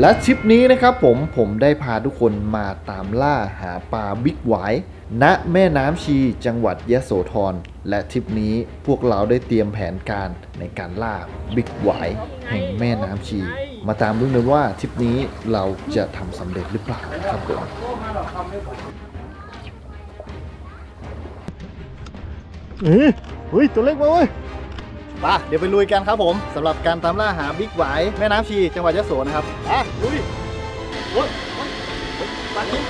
และทริปนี้นะครับผมผมได้พาทุกคนมาตามล่าหาปลาบิ๊กไวท์ณแม่น้ำชีจังหวัดยะโสธรและทริปนี้พวกเราได้เตรียมแผนการในการล่าบิ๊กไวท์แห่งแม่น้ำชี มาตามดูกันว่าทริปนี้เราจะทำสำเร็จหรือเปล่าครับผมเฮ้ยเฮ้ยตัวเล็กมาเว้ย ป่ะเดี๋ยวไปลุยกันครับผมสำหรับการตามล่าหาบิ๊กไวท์แม่น้ำชีจังหวัดยะโสนะครับอะลุยโอ้ยโอ้ยโอ้ยปลาทิ้ง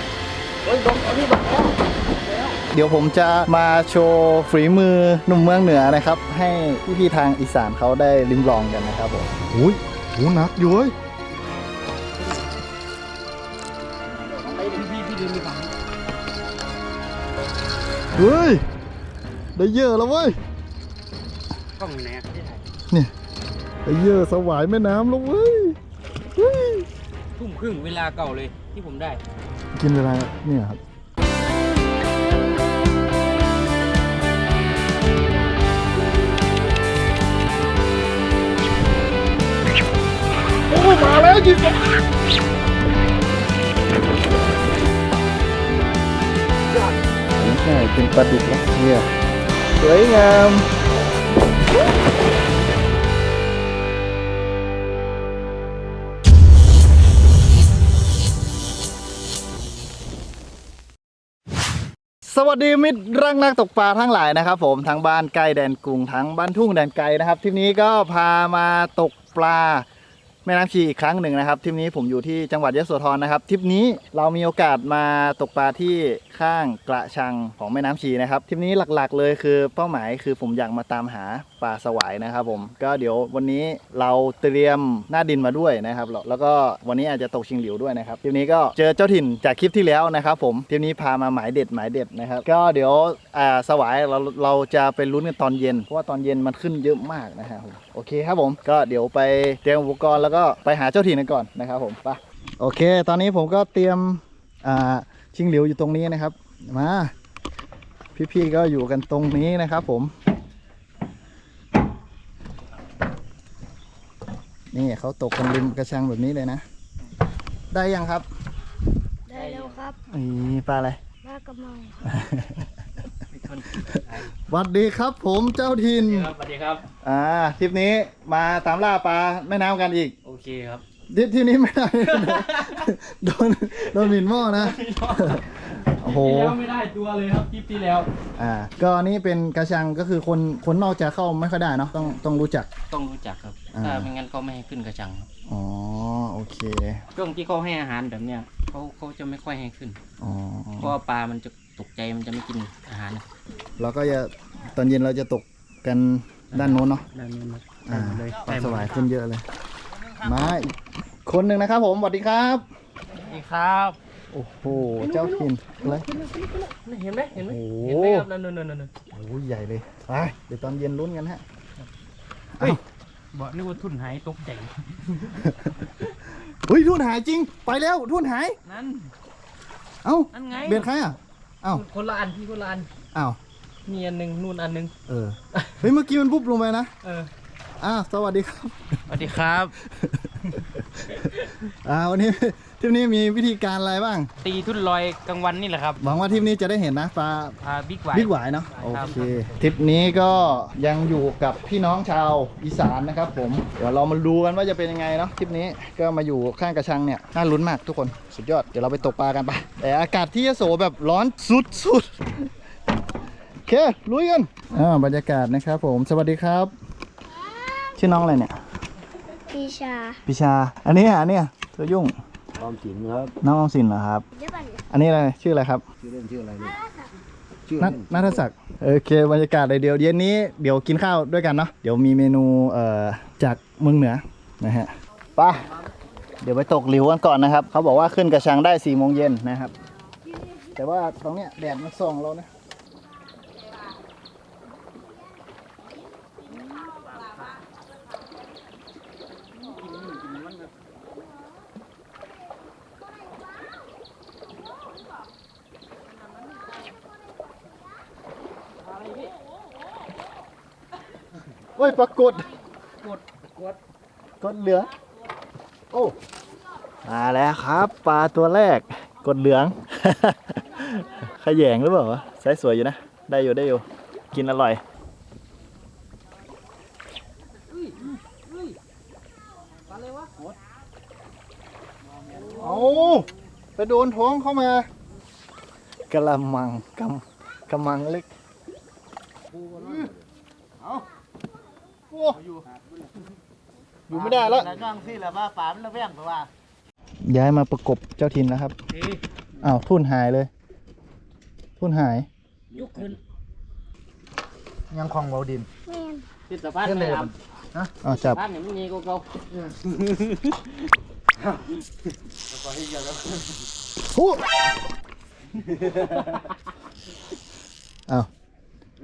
โอ้ยโดนเอานี่บังแล้วเดี๋ยวผมจะมาโชว์ฝีมือหนุ่มเมืองเหนือนะครับ ให้พี่ๆทางอีสานเขาได้ริมลองกันนะครับผมอุ้ยโหหนักอยู่เว้ยพี่พี่เดินไปฝั่งเฮ้ยได้เยอะแล้วเว้ย กล้องอยู่ไหนอะเนี่ยได้เยอะสวายแม่น้ำแล้วเว้ยเฮ้ย ทุ่มครึ่งเวลาเก่าเลยที่ผมได้ กินเวลาเนี่ยครับ โอ้ มาแล้วจิบไม่ใช่เป็นปลาดุกรัสเซียสวยงาม สวัสดีมิตรรักนักตกปลาทั้งหลายนะครับผมทั้งบ้านใกล้แดนกรุงทั้งบ้านทุ่งแดนไกลนะครับทริปนี้ก็พามาตกปลา แม่น้ำชีอีกครั้งหนึ่งนะครับทริปนี้ผมอยู่ที่จังหวัดยะโสธรนะครับทริปนี้เรามีโอกาสมาตกปลาที่ข้างกระชังของแม่น้ำชีนะครับทริปนี้หลักๆ เลยคือเป้าหมายคือผมอยากมาตามหาปลาสวายนะครับผมก็เดี๋ยววันนี้เราเตรียมหน้าดินมาด้วยนะครับแล้วแล้วก็วันนี้อาจจะตกชิงหลิวด้วยนะครับทริปนี้ก็เจอเจ้าถิ่นจากคลิปที่แล้วนะครับผมทริปนี้พามาหมายเด็ดหมายเด็ดนะครับก็เดี๋ยวอ่าสวายเราเราจะไปลุ้นกันตอนเย็นเพราะว่าตอนเย็นมันขึ้นเยอะมากนะครับผม โอเคครับผมก็เดี๋ยวไปเตรียมอุปกรณ์แล้วก็ไปหาเจ้าถิ่นกันก่อนนะครับผมไปโอเค ตอนนี้ผมก็เตรียมอ่าชิงหลิวอยู่ตรงนี้นะครับ มาพี่ๆก็อยู่กันตรงนี้นะครับผม นี่เขาตกกันริมกระชังแบบนี้เลยนะ ได้ยังครับ ได้แล้วครับ นี่ปลาอะไรมากระมัง หวัดดีครับผมเจ้าทินครับสวัสดีครับ อ่าทริปนี้มาตามล่าปลาแม่น้ำกันอีก โอเคครับทริปที่นี้ไม่ได้โดนโดนหมินหม้อนะ โอ้โห ที่แล้วไม่ได้ตัวเลยครับคลิปที่แล้ว อ่า ก็อันนี้เป็นกระชังก็คือคนคนนอกจะเข้าไม่ค่อยได้เนาะต้องต้องรู้จัก ต้องรู้จักครับ อ่า ถ้าไม่งั้นเขาไม่ให้ขึ้นกระชังครับอ๋อโอเค ช่วงที่เขาให้อาหารแบบเนี้ยเขาเขาจะไม่ค่อยให้ขึ้น อ๋อ เพราะว่าปลามันจะ ตกใจมันจะไม่กินอาหารเราก็จะตอนเย็นเราจะตกกันด้านโน้นเนาะนั่นนั่นอ่าเลยปลาสวายขึ้นเยอะเลย มาอีกคนหนึ่งนะครับผมสวัสดีครับนี่ครับโอ้โหเจ้าถิ่นอะไรเห็นไหมเห็นไหมโอ้โหเห็นไหมครับนั่นนั่นนั่นนั่นโอ้ยใหญ่เลยไปเดี๋ยวตอนเย็นลุ้นกันฮะเฮ้ยบอกนึกว่าทุนหายตกใจเฮ้ยทุ่นหายจริง ไปแล้วทุ่นหายนั่นเอ้านั่นไงเบียดใครอะเอ้าคนละอันพี่คนละอันอ้าวมีอันหนึ่งนู่นอันหนึ่งเออเฮ้ยเมื่อกี้มันปุ๊บลงไปนะเอออ้าวสวัสดีครับ สวัสดีครับ อ่าวันนี้ทริปนี้มีวิธีการอะไรบ้าง ตีทุ่นลอยกลางวันนี่แหละครับหวังว่าทริปนี้จะได้เห็นนะปลาอ่าบิ๊กไวบิ๊กหวายเนาะโอครับเคทริปนี้ก็ยังอยู่กับพี่น้องชาวอีสานนะครับผมเดี๋ยวเรามาดูกันว่าจะเป็นยังไงเนาะทริปนี้ก็มาอยู่ข้างกระชังเนี่ยน่าลุ้นมากทุกคนสุดยอดเดี๋ยวเราไปตกปลากันไปแต่อากาศที่ยโสแบบร้อนสุดๆโอเคลุยกันอ่าบรรยากาศนะครับผมสวัสดีครับ ชื่อน้องอะไรเนี่ย ปีชาพิชา อันนี้อะอันเนี้ยเธอยุ่งออมสินครับน้องออมสินเหรอครับ เดี๋ยวก่อนอันนี้อะไรชื่ออะไรครับชื่อเล่นชื่ออะไรลูกชื่อนัเล่ทนนัทศักดิ์โอเคบรรยากาศเลยเดี๋ยวเย็นนี้เดี๋ยวกินข้าวด้วยกันเนาะเดี๋ยวมีเมนูเอ่อจากเมืองเหนือนะฮะไปะเดี๋ยวไปตกหลิวกันก่อนนะครับ เขาบอกว่าขึ้นกระชังได้4ี่โมงเย็นนะครับ แต่ว่าตรงเนี้ยแดดมันส่องเรานะ โอ้ยปรากฏกดกดกดเหลือโอ้มาแล้วครับ ปลาตัวแรกกดเหลือง ขยงหรือเปล่าวะไซส์สวยอยู่นะ ได้อยู่ได้อยู่ กินอร่อยเอาไปโดนท้องเข้ามากระมังกำกำมังเล็กเอา โอ้อยู่ไม่ได้แล้วแล้วจ้างที่ละว่าปลามันระแวงเพราะว่าย้ายมาประกบเจ้าทินแล้วครับอ้าวทุ่นหายเลย ทุ่นหายยุกขึ้นยังคลองเบาดินแม่นที่สะพานไม่ลอ้าวจับำบ้านเนี่ยมันมีกูเก่าฮู้อ้าว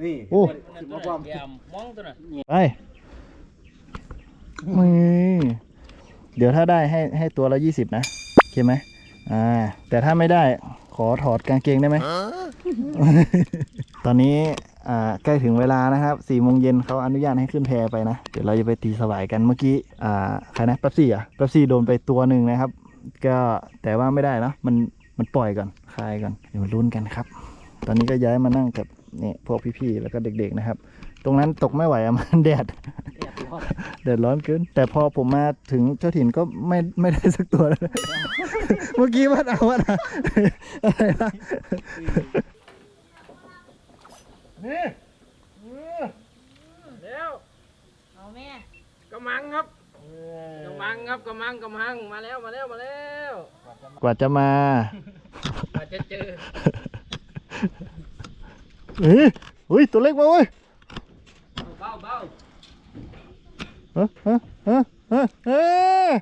นี่โอ้ตัวนั้นแกมมองตัวนั้นไป มือเดี๋ยวถ้าได้ให้ให้ตัวละยี่สิบนะโอเคไหมอ่า แต่ถ้าไม่ได้ขอถอดกางเกงได้ไหม ตอนนี้อ่าใกล้ถึงเวลานะครับสี่โมงเย็นเขาอนุญาตให้ขึ้นแพไปนะ เดี๋ยวเราจะไปตีสวายกันเมื่อกี้อ่าใครนะแป๊บซี่อะแป๊บซี่โดนไปตัวหนึ่งนะครับ ก็แต่ว่าไม่ได้เนะมันมันปล่อยก่อนคลายก่อนเดี๋ยวมาลุ้นกันครับ ตอนนี้ก็ย้ายมานั่งกับเนี่ยพวกพี่ๆแล้วก็เด็กๆนะครับ ตรงนั้นตกไม่ไหวอะมันแดด แดดร้อนเกินแต่พอผมมาถึงเจ้าถิ่นก็ไม่ไม่ได้สักตัวเลย เมื่อกี้วัดเอาวัดเอาอะไรนะนี่แล้วเอาแม่กำมังครับกำมังครับกำมังกำมังมาแล้วมาแล้วมาแล้ว กว่าจะมามาจะเจอเฮ้ยอุ้ยตัวเล็กมาเว้ย เบาเบา เฮ้ยเฮ้ยเฮ้ยเฮ้ยเฮ้ย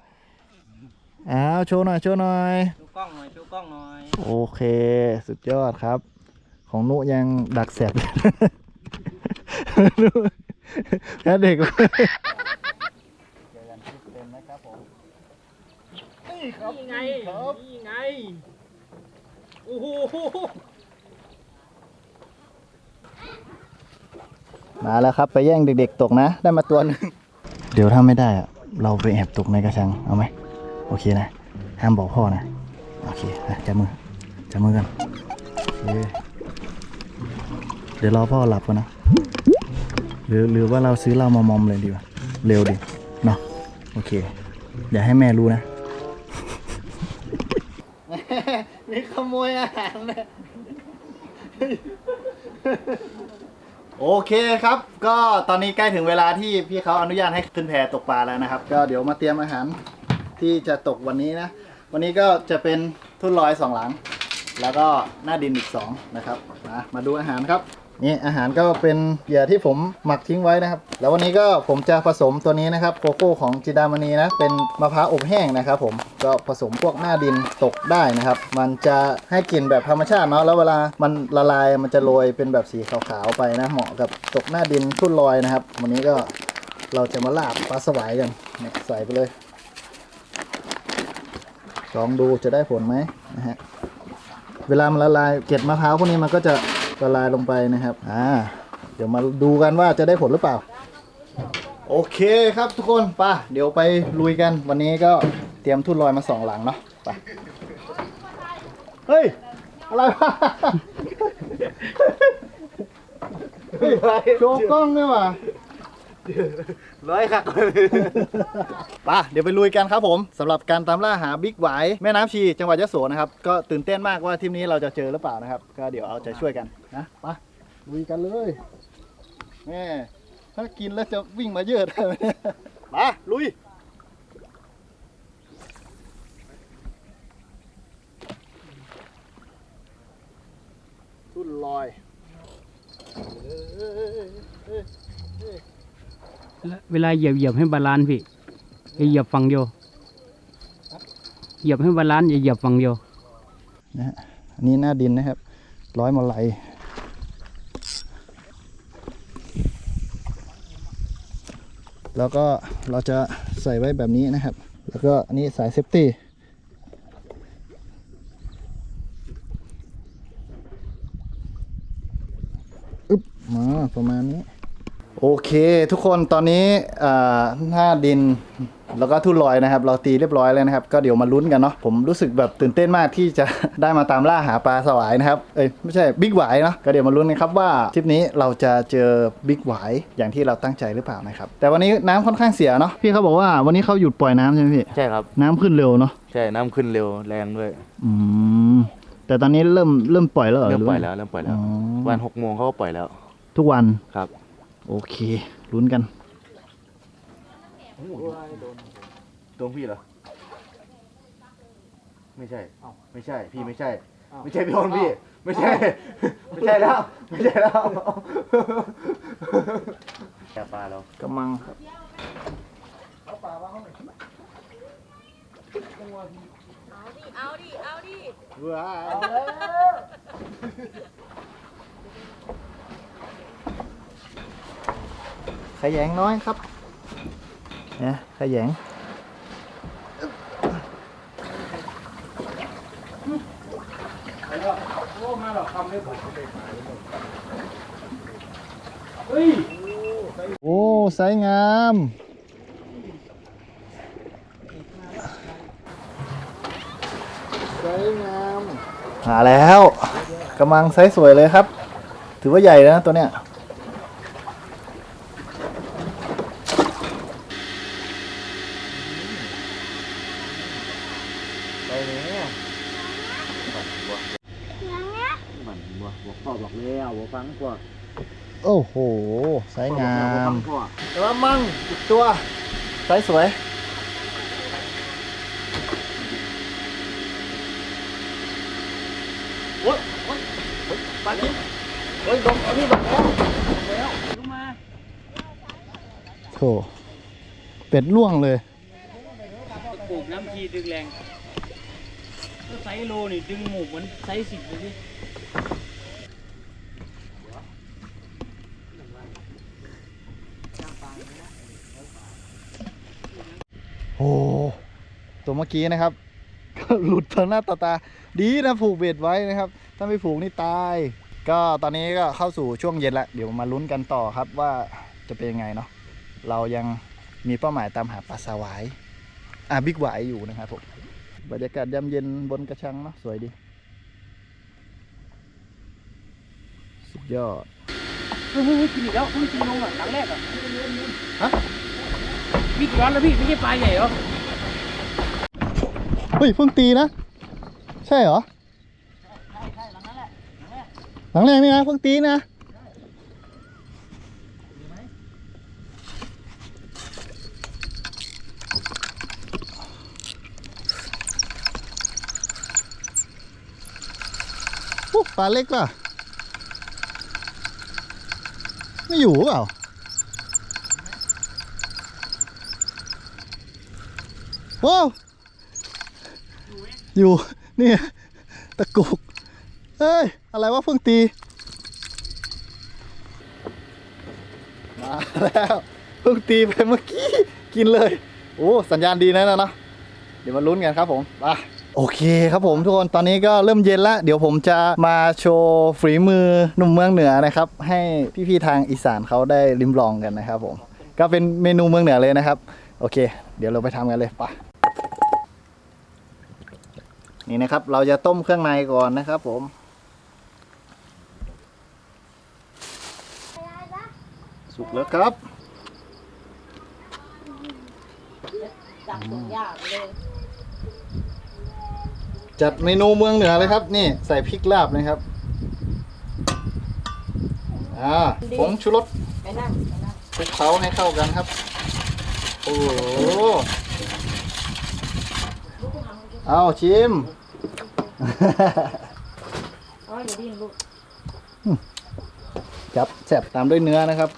อ้าวโชว์หน่อยโชว์หน่อย ชูกล้องหน่อยชูกล้องหน่อยโอเค สุดยอดครับ ของนุยังดักแสบ นุแค่เด็กเลยเจอกันที่เต็มนะครับผมนี่ครับนี่ไงนี่ไงโอ้โหมาแล้วครับ ไปแย่งเด็กๆตกนะ ได้มาตัวหนึง เดี๋ยวถ้าไม่ได้อะเราไปแอบตกในกระชัง เอาไหมโอเคนะ ห้ามบอกพ่อนะ โอเคอะจับมือจับมือกันโอเคเดี๋ยวรอพ่อหลับก่อนนะหรือหรือว่าเราซื้อเหล้ามามอมเลยดีกว่าเร็วดิเนาะโอเคอย่าให้แม่รู้นะนี่ขโมยอาหารเลย โอเคครับ ก็ตอนนี้ใกล้ถึงเวลาที่พี่เขาอนุญาตให้ขึ้นแพตกปลาแล้วนะครับ ก็เดี๋ยวมาเตรียมอาหารที่จะตกวันนี้นะ วันนี้ก็จะเป็นทุ่นลอยสองหลัง แล้วก็หน้าดินอีกสองนะครับมามาดูอาหารครับ นี่อาหารก็เป็นเหยื่อที่ผมหมักทิ้งไว้นะครับ แล้ววันนี้ก็ผมจะผสมตัวนี้นะครับโกโก้ของจิดามณีนะเป็นมะพร้าวอบแห้งนะครับ ผมก็ผสมพวกหน้าดินตกได้นะครับ มันจะให้กลิ่นแบบธรรมชาติเนาะแล้วเวลามันละลายมันจะโรยเป็นแบบสีขาวๆไปนะ เหมาะกับตกหน้าดินทุ่นลอยนะครับ วันนี้ก็เราจะมาลาบปลาสวายกันเนี่ยใส่ไปเลยลองดูจะได้ผลไหมนะฮะเวลามันละลายเกล็ดมะพร้าวพวกนี้มันก็จะ ละลายลงไปนะครับ อ่า เดี๋ยวมาดูกันว่าจะได้ผลหรือเปล่า โอเคครับทุกคนไป่ะเดี๋ยวไปลุยกัน วันนี้ก็เตรียมทุ่นลอยมาสองหลังเนาะไปเฮ้ย อะไรวะเฮ้ยโชว์กล้องด้วยว่ะร้อยครับป่ะเดี๋ยวไปลุยกันครับผมสำหรับการตามล่าหาบิ๊กหวายแม่น้ำชีจังหวัดยะโสนะครับ ก็ตื่นเต้นมากว่าทริปนี้เราจะเจอหรือเปล่านะครับ ก็เดี๋ยวเอาใจช่วยกัน นะไป่ะลุยกันเลยแม่ถ้ากินแล้วจะวิ่งมาเยอะได้ไหมเนี่ยมาลุยทุ่นลอยเวลาเหยียบเหยียบให้บาลานซ์พี่อย่าเหยียบฝั่งเดียวเหยียบให้บาลานซ์อย่าเหยียบฝั่งเดียวนะฮะอันนี้หน้าดินนะครับ ร้อยมาลั แล้วก็เราจะใส่ไว้แบบนี้นะครับ แล้วก็อันนี้สายเซฟตี้อึ๊บมาประมาณนี้ โอเค ทุกคนตอนนี้หน้าดิน แล้วก็ทุ่นลอยนะครับ เราตีเรียบร้อยแล้วนะครับ ก็เดี๋ยวมาลุ้นกันเนาะผมรู้สึกแบบตื่นเต้นมากที่จะ ได้มาตามล่าหาปลาสวายนะครับเอ้ยไม่ใช่บิ๊กหวายเนาะก็เดี๋ยวมาลุ้นกันครับว่าทริปนี้เราจะเจอบิ๊กหวายอย่างที่เราตั้งใจหรือเปล่านะครับแต่วันนี้น้ำค่อนข้างเสียเนาะพี่เขาบอกว่าวันนี้เขาหยุดปล่อยน้ำใช่ไหมพี่ใช่ครับ น้ำขึ้นเร็วเนาะใช่น้ำขึ้นเร็วแรงด้วยอืมแต่ตอนนี้เริ่มเริ่มปล่อยแล้วเหรอเริ่มหปล่อยา แล้วเริ่มปล่อยแล้ว อ๋อ วันหกโมงเขาก็ปล่อยแล้วทุกวัน ครับ โอเคลุ้นกันต รงพี่เหรอ ไม่ใช่ไม่ใช่ พี่ไม่ใช่ไม่ใช่พี่โอนพี่ ไม่ใช่ ไม่ใช่แล้ว ไม่ใช่แล้วแกปลาเรากำมังครับเอาดิ เอาดิ ว้าวขยงน้อยครับเนี่ยขยง โอ้ไซส์งามไซส์งามหาแล้วกำลังไซส์สวยเลยครับ ถือว่าใหญ่แล้วนะตัวเนี้ยไปนี้มัน บัวบัวพ่อบอกแล้วบัวฟังพ่อโอ้โหไซส์งาบัวฟัมงพ่อกระมังอีกตัวไซส์สวยโอ้ยโอ้ยโอ้ยปลาทิพย์เฮ้ยลงเอานี่ลงแล้วลงแล้วลงมาโถเป็ดล่วงเลยปลูกน้ำชีดึงแรงก็ไซส์โลนี่ดึงหมูเหมือนไซส์สิบเลย อ้ตัวเมื่อกี้นะครับ ก็หลุดต่อหน้าต่อตา ดีนะผูกเบ็ดไว้นะครับ ถ้าไม่ผูกนี่ตาย ก็ตอนนี้ก็เข้าสู่ช่วงเย็นแล้วเดี๋ยวมาลุ้นกันต่อครับว่าจะเป็นยังไงเนาะเรายังมีเป้าหมายตามหาปลาสวายอ่าบิ๊กหวายอยู่นะครับผมบรรยากาศยามเย็นบนกระชังเนาะสวยดี สุดยอดเฮ้ยเฮ้ยเฮ้ยกินอีกแล้วเพิ่งกินลงอะครั้งแรกอะฮะ พี่ร้อนแล้วพี่ไม่ใช่ปลาใหญ่เหรอเฮ้ยเพิ่งตีนะ ใช่เหรอหลังแรกนี่นะเพิ่งตีนะโอ้ปลาเล็กป่ะ ไม่อยู่เปล่า ว้าวอยู่นี่ตะกุกเอ้ย อะไรวะเพิ่งตี มาแล้วเพิ่งตีไปเมื่อกี้ กินเลย โอ้ สัญญาณดีนะนะเนาะเดี๋ยวมาลุ้นกันครับผมไปโอเคครับผมทุกคนตอนนี้ก็เริ่มเย็นแล้ว เดี๋ยวผมจะมาโชว์ฝีมือหนุ่มเมืองเหนือนะครับ ให้พี่ๆทางอีสานเขาได้ริมลองกันนะครับผม ก็เป็นเมนูเมืองเหนือเลยนะครับ โอเค เดี๋ยวเราไปทำกันเลยไป นี่นะครับ เราจะต้มเครื่องในก่อนนะครับ ผมสุกแล้วครับจับตัวยากเลยจัดเมนูเมืองเหนือเลยครับ นี่ใส่พริกลาบนะครับอ่าผงชูรสไปนั่งไปนั่งคลุกเคล้าให้เข้ากันครับ โอ้โห เอาชิม อ๋ออย่าดิ้นลูกจับแสบตามด้วยเนื้อนะครับ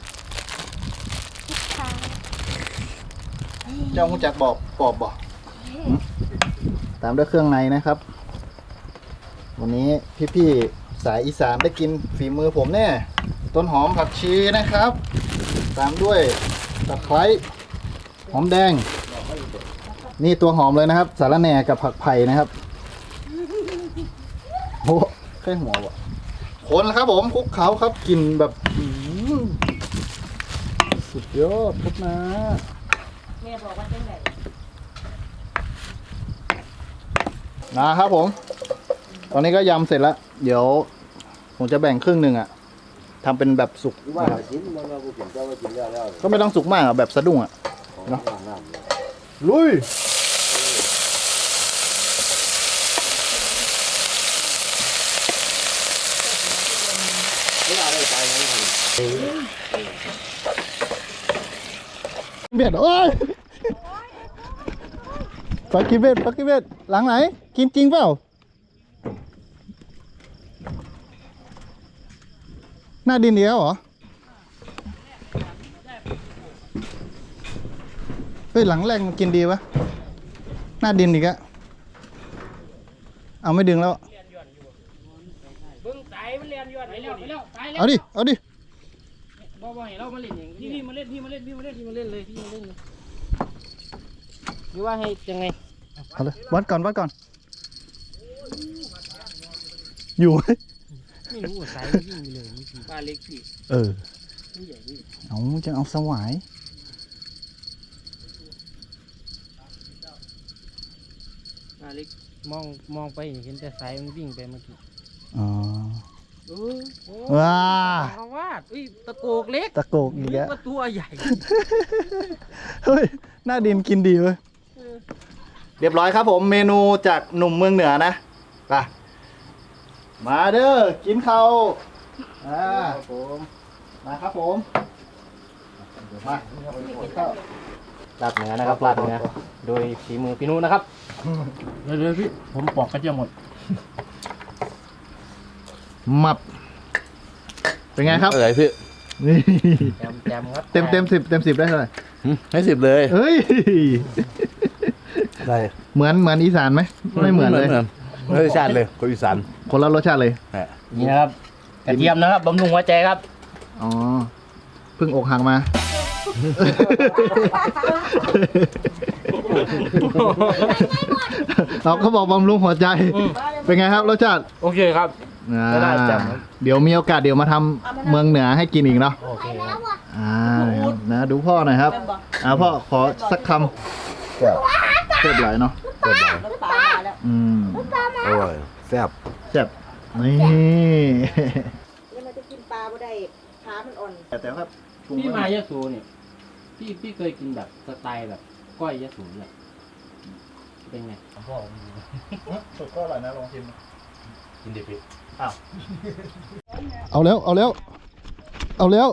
เจ้าหูจักบอกปอบบอก ตามด้วยเครื่องในนะครับ วันนี้พี่ๆสายอีสานได้กินฝีมือผมแน่ ต้นหอมผักชีนะครับ ตามด้วยตะไคร้หอมแดง นี่ตัวหอมเลยนะครับ สาระแหน่กับผักไผ่นะครับโอ้แค่หัววะคนแล้วครับผมคลุกเขาครับกลินแบบอื้อหือสุดยอดครับนะแม่บอกว่าจังไหนนะครับผม ตอนนี้ก็ยำเสร็จแล้ว เดี๋ยว ผมจะแบ่งครึ่งหนึ่งอะทำเป็นแบบสุกว่านะครับกินมันเรากินเจ้าว่ากินแล้วแล้วก็ไม่ต้องสุกมากอะแบบสะดุ้งอะเนาะน้ำ ลุยเลยเบ็ดโอ้ยปักกี้เบ็ดปักกี้เบ็ดหลังไหน กินจริงเปล่า หน้าดินเดียวเหรอ เฮ้ยหลังแรกมันกินดีปะหน้าดินอีกอะเอาไม่ดึงแล้ว เบิ้งสายมันเรียนยอดไปแล้วไปแล้วตายแล้วเอาดิ เอาดิ บ่บ่ให้เรามาเล่นอย่างนี้พี่มาเล่นพี่มาเล่นพี่มาเล่นพี่มาเล่นเลยพี่มาเล่นเลยหรือว่าให้ยังไงเอาเลยวัดก่อนวัดก่อน อยู่ไหมไม่รู้ว่าสายวิ่งไปเลยนี่คือปลาเล็กพี่เออ ไม่ใหญ่พี่ เอาจะเอาสวาย ปลาเล็กมองมองไปเห็นแต่สายมันวิ่งไปเมื่อกี้อ๋อเออโอ้ว้าอาวาดอุ้ยตะโกกเล็กตะโกกอีกนึแล้วกว่าตัวใหญ่เฮ้ยหน้าดินกินดีเว้ยเรียบร้อยครับผมเมนูจากหนุ่มเมืองเหนือนะไปมาเด้อกินข้าวอ่าผมมาครับผมมาลาดเนื้อนะครับลาดเนื้อโดยฝีมือพี่นุนะครับ เดี๋ยวพี่ผมปอกกระเทียมหมด มับ เป็นไงครับ อะไรพี่นี่แจมแจมครับเต็มเต็มสิบเต็มสิบได้เท่าไหร่ให้สิบเลยเฮ้ย ได้เหมือนเหมือนอีสานไหม ไม่เหมือนเลย ไม่ใช่ชาติเลยคนอีสานคนละรสชาติเลยนี่นะครับกระเทียมนะครับบำรุงหัวใจครับอ๋อ เพิ่งอกหักมา เราก็บอกบำรุงหัวใจเป็นไงครับรสชาติโอเคครับ อ่าได้จ้ะครับ เดี๋ยวมีโอกาสเดี๋ยวมาทำเมืองเหนือให้กินอีกเนาะ โอเคครับอ่านะดูพ่อหน่อยครับ อ่าพ่อขอสักคำเผ็ดหลายเนาะน้ำปลามาแล้วอืมอร่อยแซ่บแซ่บนี่แล้วมันจะกินปลาบ่ได้ขามันอ่อนแต่ครับพี่มายะสูเนี่ยพี่พี่เคยกินแบบสไตล์แบบ ก้อยยะสูเนี่ยเป็นไงสุดก็อร่อยนะลองชิมกินดิพี่เอาแล้วเอาแล้ว เอาแล้ว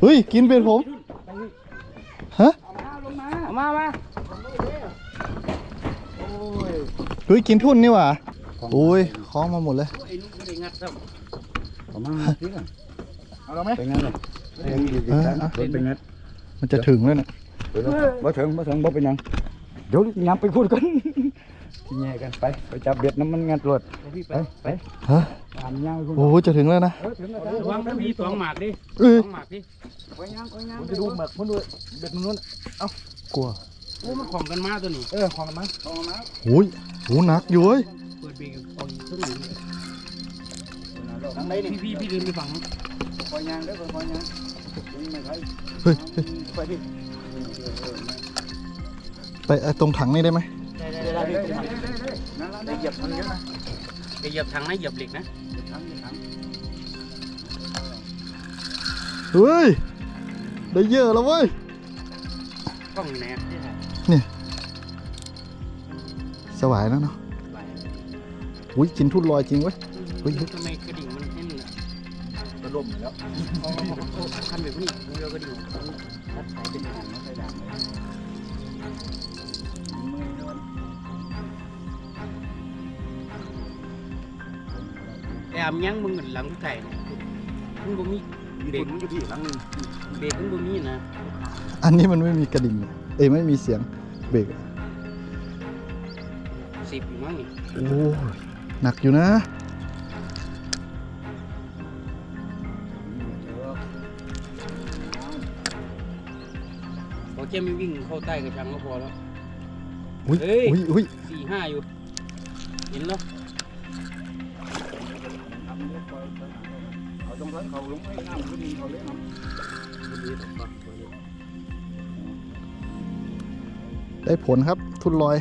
เฮ้ยกินเป็นผมฮะเอามา มาเฮ้ยกินทุ่นนี่หว่าโอ้ยคล้องมาหมดเลยไอ้นุ๊กไม่ได้ งัดซ้ประมาณนี้กันเอาแล้วไหมเป็นไงล่ะเป็นดีดีกันเป็นไงมันจะถึงแล้วนะบ่ถึงบ่ถึงบ่เป็นยังเดี๋ยวย้ำไปพูดกันที่แย่กันไปไปจับเบ็ดน้ำมันงัดรวดำพี่ไปไปไปฮะตามย่างไปพูดโอ้ยจะถึงแล้วนะเออถึงแล้วระวังนะพี่สองหมากดิเอ้ยสองหมากดิไปย่างไปย่างผมจะดูหมักมันด้วยเบ็ดมันนู้นเอ้ากลัวโอ้มันของกันมาตัวนี้เออของมันของมันโอ้ยโหหนักอยู่เว้ยเปิดเบรกเอาเครื่องหนึ่ง ทางไหนนี่พี่พี่พี่เดินไปฝั่งนู้นคอยย่างเด้อคอยย่างไม่ใช่เฮ้ยเฮ้ยไปดิไปไอ้ตรงถังนี่ได้ไหมได้ได้ได้พี่นั่นละได้เหยียบมันเยอะนะไปเหยียบถังนะเหยียบเหล็กนะทำทำเฮ้ย ได้เยอะแล้วเว้ย กล้องอยู่ไหนอะสวายแล้วเนาะอุ้ยกินทุ่นลอยจริงเว้ย เฮ้ย ทำไมกระ ล่มแล้วคันแบบนี้เรือกระดิ่งรัดสายเป็นหางนะใส่ดาบแอมยังมึงหลังไก่เนี่ยมึงบ่มีเบรกมันอยู่ที่หลังนึงเบรกมึงบ่มีนะ อันนี้มันไม่มีกระดิ่ง เอ้ยไม่มีเสียงเบรกสิบอยู่มั้งนี่โอ้หนักอยู่นะ แค่ไม่วิ่งเข้าใต้กระชังก็พอแล้ว อุ้ยเฮ้ย อุ้ยอุ้ยสี่ห้าอยู่ เห็นแล้วเอาตรงนั้นเขาลงให้น้ำขึ้นเขาเล่นน้ำได้ผลครับ ทุนลอย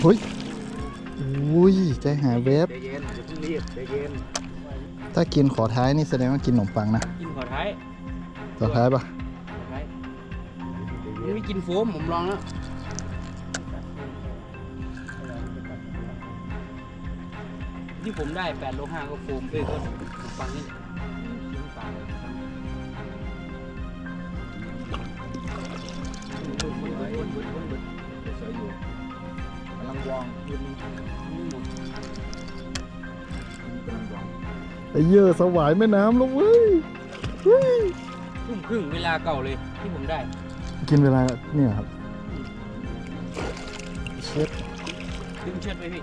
เฮ้ยอุ้ย ใจหายเวฟใจเย็นอย่าเพิ่งรีบใจเย็น ถ้ากินขอท้ายนี่แสดงว่ากินขนมปังนะกินขอท้ายขอท้ายปะขอท้ายมันไม่กินโฟมผมลองแล้วที่ผมได้8โล5ก็โฟมเอ้ยก็ขนมปังนี่ขนมปังไม่หมด ไอ้เยอะสวายแม่น้ำแล้วเว้ยเฮ้ย ทุ่มครึ่งเวลาเก่าเลยที่ผมได้ กินเวลาเนี่ยครับเช็ดดึงเชือดไปพี่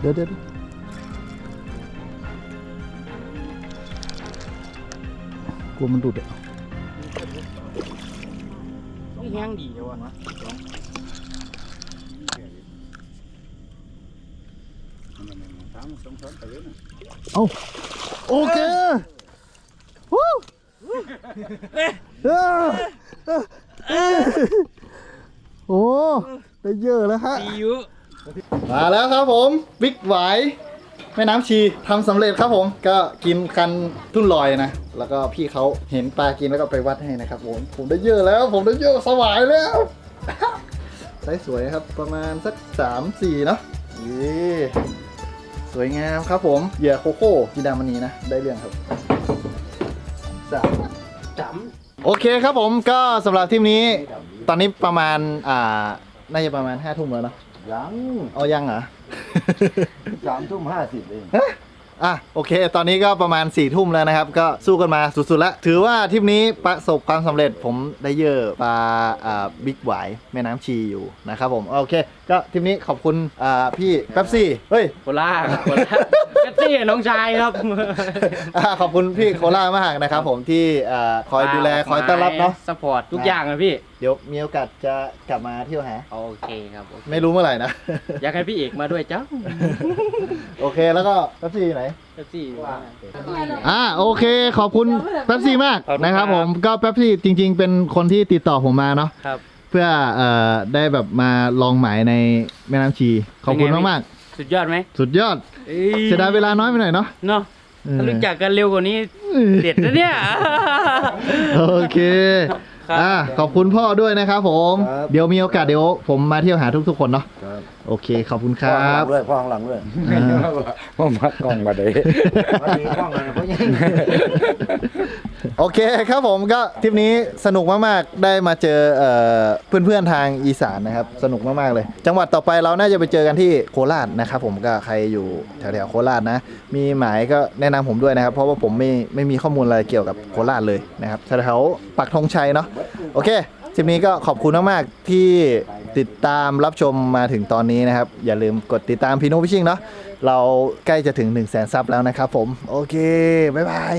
เดี๋ยวเดี๋ยวกลัวมันดุดอะต้องแห้งดีเลยวะส สองสามไปเลยนะโอเควู้เอ้ยเอ้ยโอ้ได้เยอะแล้วฮะซีอิ๊วมาแล้วครับผมบิ๊กไหวายแม่น้ำชีทำสำเร็จครับผม ก็กินคันทุ่นลอยนะ แล้วก็พี่เขาเห็นปลากินแล้วก็ไปวัดให้นะครับผม ผมได้เยอะแล้ว ผมได้เยอะสวายแล้วไซส์สวยครับประมาณสักสามสี่เนาะนี่ สวยงามครับผมเหยื่อโคโค่กีดามันนีนะ ได้เรื่องครับสามจโอเคครับผมก็สำหรับทีมนี้ ตอนนี้ประมาณอ่าน่าจะประมาณห้าทุ่มแล้วเนาะยัง เอายังเหรอ สามทุ่มห้าสิบเอง อะโอเค ตอนนี้ก็ประมาณ4ี่ทุ่มแล้วนะครับ ก็สู้กันมาสุดๆแล้ว ถือว่าทริปนี้ประสบความสำเร็จผมได้เยอะปลาอ่าบิ๊กหวายแม่น้ำชีอยู่นะครับผม โอเค ก็ทริปนี้ขอบคุณอ่าพี่แป๊บซี่ เฮ้ยำโคล่าโคล่าแคตตี้น้องชายครับ อ่าขอบคุณพี่โคล่ามากนะครับผมที่อ่าคอยดูแลคอยต้อนรับเนาะ สปอร์ตทุกอย่างนะพี่ เดี๋ยวมีโอกาสจะกลับมาเที่ยวหา โอเคครับโอเคไม่รู้เมื่อไหร่นะ อยากให้พี่เอกมาด้วยจ้า โอเคแล้วก็แป๊บซี่อยู่ไหนแคตตี้ว่าอ่าโอเคขอบคุณแป๊บซี่มากขอบคุณนะครับครับผมก็แป๊บซี่จริง ๆ เป็นคนที่ติดต่อผมมาเนาะครับ เพื่อเอ่อได้แบบมาลองหมายในแม่น้ำชี ขอบคุณเป็นไงมากสุดยอดไหมๆสุดยอดอ้ยเสียดายเวลาน้อยไปหน่อยเนาะ เนาะเออ ถ้ารู้จักกันเร็วกว่านี้เด็ดนะเนี่ย โอเคครับ อ่าขอบคุณพ่อด้วยนะครับผม ครับ เดี๋ยวมีโอกาสเดี๋ยวผมมาเที่ยวหาทุกๆคนเนาะ ค รับโอเคขอบคุณคพ่อรัข้างหลับ งด้วยพ่อข้างหลังด้วยอ่าพ่อมัดกล้องมาเด้มันมีกล้องอะไรเพราะยังโอเคครับผมก็ทริปนี้สนุกมากๆ ได้มาเจอเอ่อเพื่อนๆทางอีสานนะครับ สนุกมากๆเลย จังหวัดต่อไปเราน่าจะไปเจอกันที่โคราชนะครับผมก็ใครอยู่แถวๆโคราชนะ มีหมายก็แนะนำผมด้วยนะครับ เพราะว่าผมไม่ไม่มีข้อมูลอะไรเกี่ยวกับโคราชเลยนะครับแถวๆปักธงชัยเนาะโอเค ทีนี้ก็ขอบคุณมากๆที่ติดตามรับชมมาถึงตอนนี้นะครับ อย่าลืมกดติดตามพีโนพิชชิงเนาะเราใกล้จะถึง1 0 0 0 0แสนซับแล้วนะครับผม โอเค บ๊ายบาย